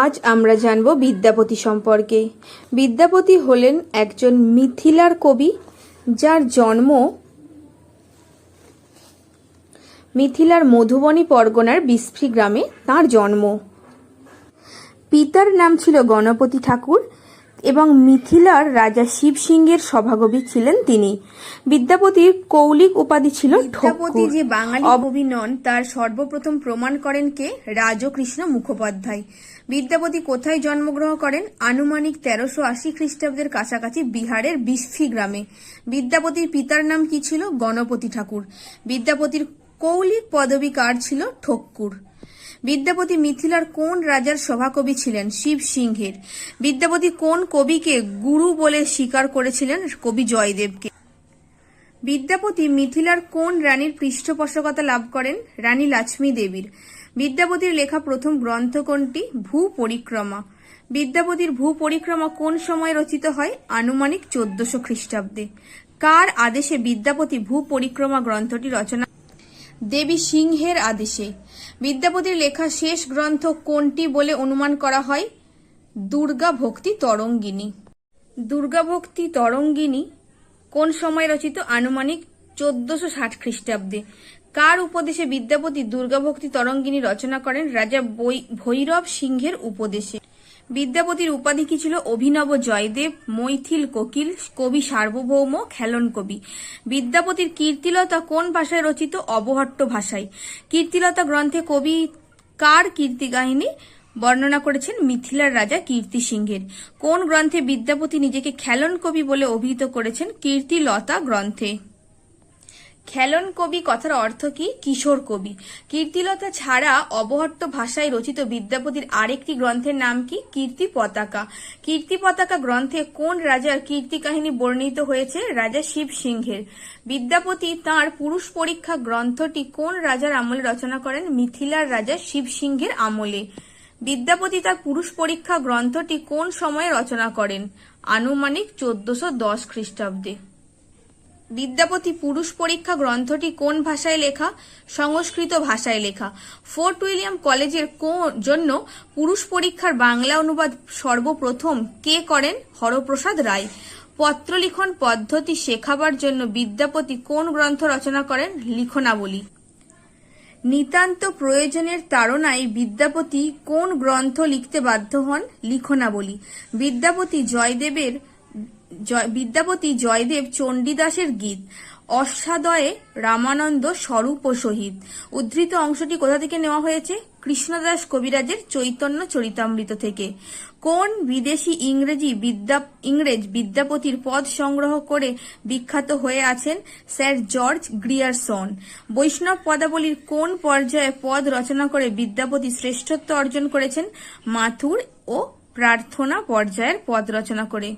আজ আমরা জানব বিদ্যাপতি সম্পর্কে। বিদ্যাপতি হলেন একজন মিথিলার কবি যার জন্ম মিথিলার মধুবনী পরগনার বিস্ফ্রি গ্রামে তাঁর জন্ম। পিতার নাম ছিল গণপতি ঠাকুর এবং মিথিলার রাজা শিব সিংহের সভাকবি ছিলেন তিনি। বিদ্যাপতির কৌলিক উপাধি ছিল বিদ্যাপতি যে বাঙালি কবি নন তার সর্বপ্রথম প্রমাণ করেন কে? রাজকৃষ্ণ মুখোপাধ্যায়। বিদ্যাপতি কোথায় জন্মগ্রহণ করেন? আনুমানিক তেরোশো আশি খ্রিস্টাব্দের কাছাকাছি বিহারের বিস্ফি গ্রামে। বিদ্যাপতির পিতার নাম কি ছিল? গণপতি ঠাকুর। বিদ্যাপতির কৌলিক পদবী কার ছিল? ঠক্কুর। বিদ্যাপতি মিথিলার কোন রাজার সভাকবি ছিলেন? শিব সিংহের। বিদ্যাপতি কোন কবিকে গুরু বলে স্বীকার করেছিলেন? কবি জয়দেবকে। বিদ্যাপতি মিথিলার কোন রানীর পৃষ্ঠপোষকতা লাভ করেন? রানী লক্ষ্মী দেবীর। বিদ্যাপতির লেখা প্রথম গ্রন্থ কোনটি? ভূ পরিক্রমা। বিদ্যাপতির ভূ পরিক্রমা কোন সময় রচিত হয়? আনুমানিক চোদ্দশো খ্রিস্টাব্দে। কার আদেশে বিদ্যাপতি ভূ পরিক্রমা গ্রন্থটি রচনা দেবী সিংহের আদেশে? বিদ্যাপতির লেখা শেষ গ্রন্থ কোনটি বলে অনুমান করা হয়? দুর্গা ভক্তি তরঙ্গিনী। দুর্গা ভক্তি তরঙ্গিনী কোন সময় রচিত আনুমানিক চোদ্দশো ষাট খ্রিস্টাব্দে? কার উপদেশে বিদ্যাপতি দুর্গাভক্তি তরঙ্গিনী রচনা করেন রাজা ভৈরব সিংহের উপদেশে? বিদ্যাপতির উপাধি কি ছিল? অভিনব জয়দেব, মৈথিল কোকিল, কবি সার্বভৌম, খেলন কবি। বিদ্যাপতির কীর্তিলতা কোন ভাষায় রচিত? অবহট্ট ভাষায়। কীর্তিলতা গ্রন্থে কবি কার কীর্তি কাহিনী? বর্ণনা করেছেন মিথিলার রাজা কীর্তি সিংহের। কোন গ্রন্থে বিদ্যাপতি নিজেকে খেলন কবি বলে অভিহিত করেছেন? কীর্তিলতা গ্রন্থে। খেলন কবি কথার অর্থ কি? কিশোর কবি। কীর্তিলতা ছাড়া অবহট্ট ভাষায় রচিত বিদ্যাপতির আরেকটি গ্রন্থের নাম কি? কীর্তি পতাকা। কীর্তি পতাকা গ্রন্থে কোন রাজার কীর্তি কাহিনী বর্ণিত হয়েছে? রাজা শিব সিংহের। বিদ্যাপতি তাঁর পুরুষ পরীক্ষা গ্রন্থটি কোন রাজার আমলে রচনা করেন? মিথিলার রাজা শিব সিংহের আমলে। বিদ্যাপতি তার পুরুষ পরীক্ষা গ্রন্থটি কোন সময়ে রচনা করেন? আনুমানিক চোদ্দশো দশ খ্রিস্টাব্দে। বিদ্যাপতি পুরুষ পরীক্ষা গ্রন্থটি কোন ভাষায় লেখা? সংস্কৃত ভাষায় লেখা। ফোর্ট উইলিয়াম কলেজের জন্য পুরুষ পরীক্ষার বাংলা অনুবাদ সর্বপ্রথম কে করেন? হরপ্রসাদ রায়। পত্রলিখন পদ্ধতি শেখাবার জন্য বিদ্যাপতি কোন গ্রন্থ রচনা করেন? লিখনাবলী। নিতান্ত প্রয়োজনের তাড়নায় বিদ্যাপতি কোন গ্রন্থ লিখতে বাধ্য হন লিখনাবলী। বিদ্যাপতি জয়দেবের জয়- বিদ্যাপতি জয়দেব চণ্ডীদাসের গীত অষ্টাদয়ে রামানন্দ স্বরূপ সহিত। উদ্ধৃত অংশটি কোথা থেকে নেওয়া হয়েছে? কৃষ্ণদাস কবিরাজের চৈতন্য চরিতামৃত থেকে। কোন বিদেশি ইংরেজি বিদ্যা ইংরেজ বিদ্যাপতির পদ সংগ্রহ করে বিখ্যাত হয়ে আছেন স্যার জর্জ গ্রিয়ারসন? বৈষ্ণব পদাবলীর কোন পর্যায়ে পদ রচনা করে বিদ্যাপতি শ্রেষ্ঠত্ব অর্জন করেছেন? মাথুর ও প্রার্থনা পর্যায়ের পদ রচনা করে।